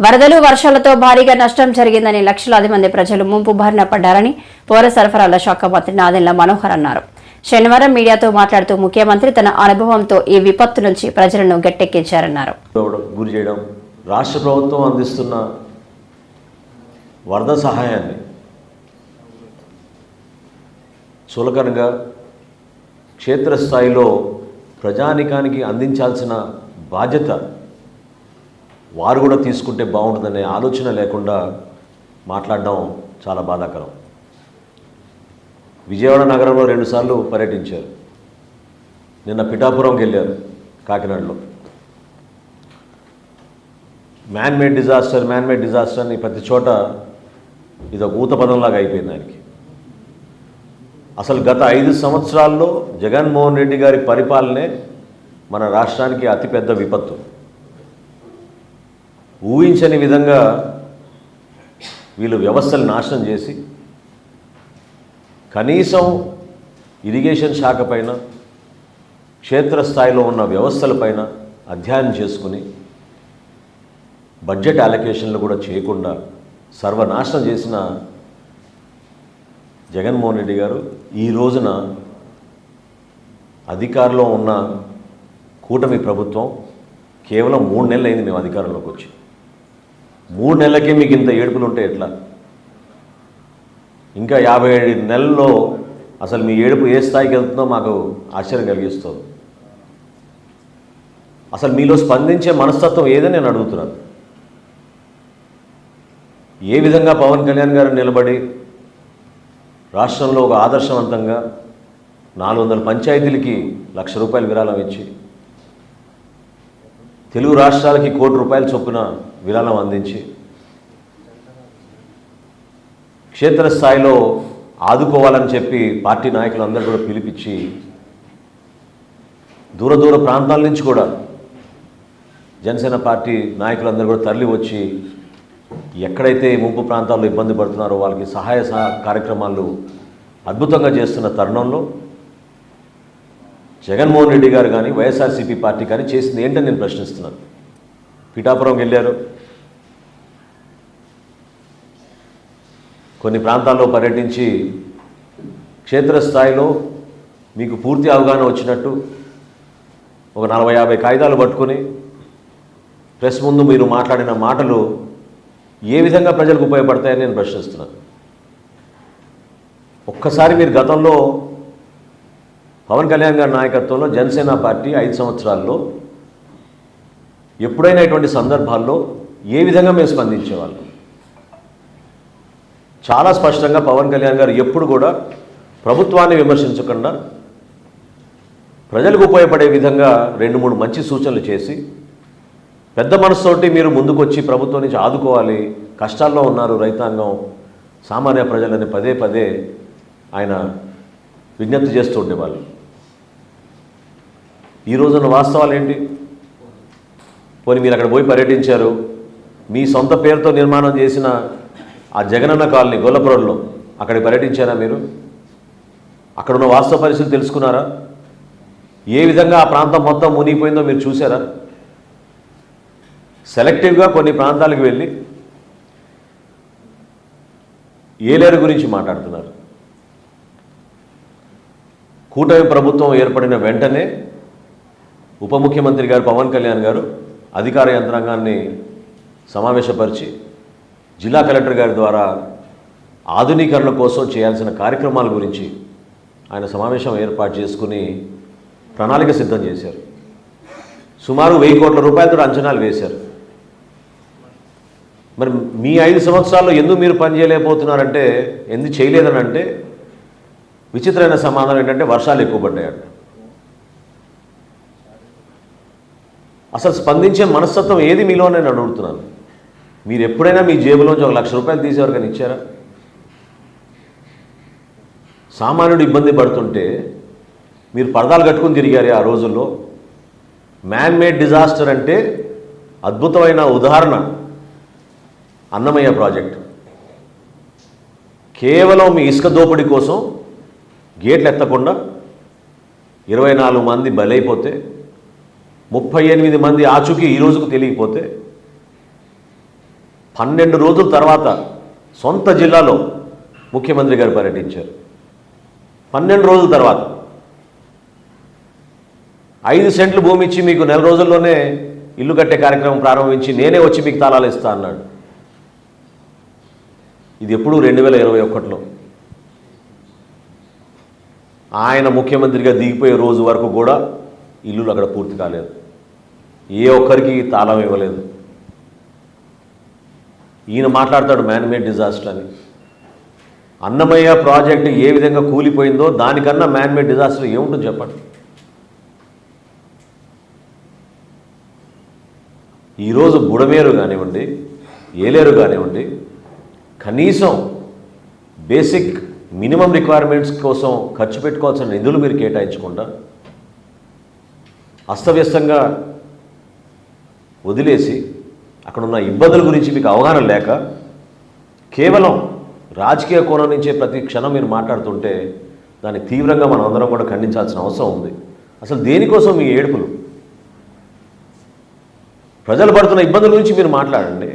వరదలు వర్షాలతో భారీగా నష్టం జరిగిందని లక్షలాది మంది ప్రజలు ముంపు బారిన పడ్డారని పౌర సరఫరాల శాఖ మంత్రి నాదెండ్ల మనోహర్ అన్నారు. శనివారం మీడియాతో మాట్లాడుతూ ముఖ్యమంత్రి తన అనుభవంతో ఈ విపత్తు నుంచి ప్రజలను గట్టెక్కించారన్నారు. గురి చేయడం రాష్ట్ర ప్రభుత్వం అందిస్తున్న వరద సహాయాన్ని చులకనగా క్షేత్రస్థాయిలో ప్రజానికానికి అందించాల్సిన బాధ్యత వారు కూడా తీసుకుంటే బాగుంటుందనే ఆలోచన లేకుండా మాట్లాడడం చాలా బాధాకరం. విజయవాడ నగరంలో రెండుసార్లు పర్యటించారు. నిన్న పిఠాపురంకి వెళ్ళారు కాకినాడలో. Man made disaster man made disaster అని ప్రతి చోట ఇది ఒక ఊత పదంలాగా అయిపోయింది దానికి అసలు గత ఐదు సంవత్సరాల్లో జగన్మోహన్ రెడ్డి గారి పరిపాలనే మన రాష్ట్రానికి అతిపెద్ద విపత్తు. ఊహించని విధంగా వీళ్ళు వ్యవస్థలు నాశనం చేసి కనీసం ఇరిగేషన్ శాఖ పైన క్షేత్రస్థాయిలో ఉన్న వ్యవస్థలపైన అధ్యయనం చేసుకుని బడ్జెట్ అలొకేషన్లు కూడా చేయకుండా సర్వనాశనం చేసిన జగన్మోహన్ రెడ్డి గారు ఈ రోజున అధికారంలో ఉన్న కూటమి ప్రభుత్వం కేవలం మూడు నెలలు అయింది మేము అధికారంలోకి వచ్చి. మూడు నెలలకే మీకు ఇంత ఏడుపులు ఉంటే ఎట్లా? ఇంకా యాభై ఏడు నెలల్లో అసలు మీ ఏడుపు ఏ స్థాయికి వెళ్తుందో మాకు ఆశ్చర్యం కలిగిస్తుంది. అసలు మీలో స్పందించే మనస్తత్వం ఏదని నేను అడుగుతున్నాను. ఏ విధంగా పవన్ కళ్యాణ్ గారు నిలబడి రాష్ట్రంలో ఒక ఆదర్శవంతంగా నాలుగు వందల పంచాయతీలకి లక్ష రూపాయలు విరాళం ఇచ్చి తెలుగు రాష్ట్రాలకి కోటి రూపాయల చొప్పున విరాళం అందించి క్షేత్రస్థాయిలో ఆదుకోవాలని చెప్పి పార్టీ నాయకులందరూ కూడా పిలిపించి దూర దూర ప్రాంతాల నుంచి కూడా జనసేన పార్టీ నాయకులందరూ కూడా తరలి వచ్చి ఎక్కడైతే ముంపు ప్రాంతాల్లో ఇబ్బంది పడుతున్నారో వాళ్ళకి సహాయ కార్యక్రమాలు అద్భుతంగా చేస్తున్న తరుణంలో జగన్మోహన్ రెడ్డి గారు కానీ వైఎస్ఆర్సీపీ పార్టీ కానీ చేసింది ఏంటని నేను ప్రశ్నిస్తున్నాను. పిఠాపురం వెళ్ళారు. కొన్ని ప్రాంతాల్లో పర్యటించి క్షేత్రస్థాయిలో మీకు పూర్తి అవగాహన వచ్చినట్టు ఒక నలభై యాభై కాగితాలు పట్టుకొని ప్రెస్ ముందు మీరు మాట్లాడిన మాటలు ఏ విధంగా ప్రజలకు ఉపయోగపడతాయని నేను ప్రశ్నిస్తున్నాను. ఒక్కసారి మీరు గతంలో పవన్ కళ్యాణ్ గారి నాయకత్వంలో జనసేన పార్టీ ఐదు సంవత్సరాల్లో ఎప్పుడైనా ఇటువంటి సందర్భాల్లో ఏ విధంగా మేము స్పందించేవాళ్ళం? చాలా స్పష్టంగా పవన్ కళ్యాణ్ గారు ఎప్పుడు కూడా ప్రభుత్వాన్ని విమర్శించకుండా ప్రజలకు ఉపయోగపడే విధంగా రెండు మూడు మంచి సూచనలు చేసి పెద్ద మనసుతోటి మీరు ముందుకొచ్చి ప్రభుత్వం నుంచి ఆదుకోవాలి కష్టాల్లో ఉన్నారు రైతాంగం సామాన్య ప్రజలని పదే పదే ఆయన విజ్ఞప్తి చేస్తూ ఉండేవాళ్ళు. ఈ రోజున వాస్తవాలు ఏంటి? పోనీ మీరు అక్కడ పోయి పర్యటించారు మీ సొంత పేరుతో నిర్మాణం చేసిన ఆ జగనన్న కాలనీ గోలపురంలో అక్కడ పర్యటించారా మీరు? అక్కడ ఉన్న వాస్తవ పరిస్థితులు తెలుసుకున్నారా? ఏ విధంగా ఆ ప్రాంతం మొత్తం మునిగిపోయిందో మీరు చూసారా సెలెక్టివ్గా కొన్ని ప్రాంతాలకు వెళ్ళి ఏలేరు గురించి మాట్లాడుతున్నారు? కూటమి ప్రభుత్వం ఏర్పడిన వెంటనే ఉప ముఖ్యమంత్రి గారు పవన్ కళ్యాణ్ గారు అధికార యంత్రాంగాన్ని సమావేశపరిచి జిల్లా కలెక్టర్ గారి ద్వారా ఆధునీకరణ కోసం చేయాల్సిన కార్యక్రమాల గురించి ఆయన సమావేశం ఏర్పాటు చేసుకుని ప్రణాళిక సిద్ధం చేశారు. సుమారు వెయ్యి కోట్ల రూపాయలతో అంచనాలు వేశారు. మరి మీ ఐదు సంవత్సరాల్లో ఎందుకు మీరు పని చేయలేకపోతున్నారంటే ఎందుకు చేయలేదని అంటే విచిత్రమైన సమాధానం ఏంటంటే వర్షాలు ఎక్కువ పడ్డాయంట. అసలు స్పందించే మనస్తత్వం ఏది మీలోనే నేను అడుగుతున్నాను. మీరు ఎప్పుడైనా మీ జేబులోంచి ఒక లక్ష రూపాయలు తీసేవారు కానీ ఇచ్చారా? సామాన్యుడు ఇబ్బంది పడుతుంటే మీరు పరదాలు కట్టుకుని తిరిగారే ఆ రోజుల్లో. మ్యాన్ మేడ్ డిజాస్టర్ అంటే అద్భుతమైన ఉదాహరణ అన్నమయ్య ప్రాజెక్ట్. కేవలం మీ ఇసుక దోపిడీ కోసం గేట్లు ఎత్తకుండా ఇరవై నాలుగు మంది బలైపోతే ముప్పై ఎనిమిది మంది ఆచూకీ ఈ రోజుకు తెలియకపోతే పన్నెండు రోజుల తర్వాత సొంత జిల్లాలో ముఖ్యమంత్రి గారు పర్యటించారు. పన్నెండు రోజుల తర్వాత. ఐదు సెంట్లు భూమి ఇచ్చి మీకు నెల రోజుల్లోనే ఇల్లు కట్టే కార్యక్రమం ప్రారంభించి నేనే వచ్చి మీకు తాళాలు ఇస్తా అన్నాడు. ఇది ఎప్పుడు రెండు వేల ఇరవై ఒకటిలో ఆయన ముఖ్యమంత్రిగా దిగిపోయే రోజు వరకు కూడా ఇల్లులు అక్కడ పూర్తి కాలేదు. ఏ ఒక్కరికి తాళం ఇవ్వలేదు. ఈయన మాట్లాడతాడు మ్యాన్మేడ్ డిజాస్టర్ అని. అన్నమయ్య ప్రాజెక్టు ఏ విధంగా కూలిపోయిందో దానికన్నా మ్యాన్మేడ్ డిజాస్టర్ ఏముంటుందో చెప్పండి? ఈరోజు బుడమేరు కానివ్వండి ఏలేరు కానివ్వండి కనీసం బేసిక్ మినిమం రిక్వైర్మెంట్స్ కోసం ఖర్చు పెట్టుకోవాల్సిన నిధులు మీరు కేటాయించకుండా అస్తవ్యస్తంగా వదిలేసి అక్కడ ఉన్న ఇబ్బందుల గురించి మీకు అవగాహన లేక కేవలం రాజకీయ కోణం నుంచే ప్రతి క్షణం మీరు మాట్లాడుతుంటే దాన్ని తీవ్రంగా మనం అందరం కూడా ఖండించాల్సిన అవసరం ఉంది. అసలు దేనికోసం మీ ఏడుపులు? ప్రజలు పడుతున్న ఇబ్బందుల గురించి మీరు మాట్లాడండి.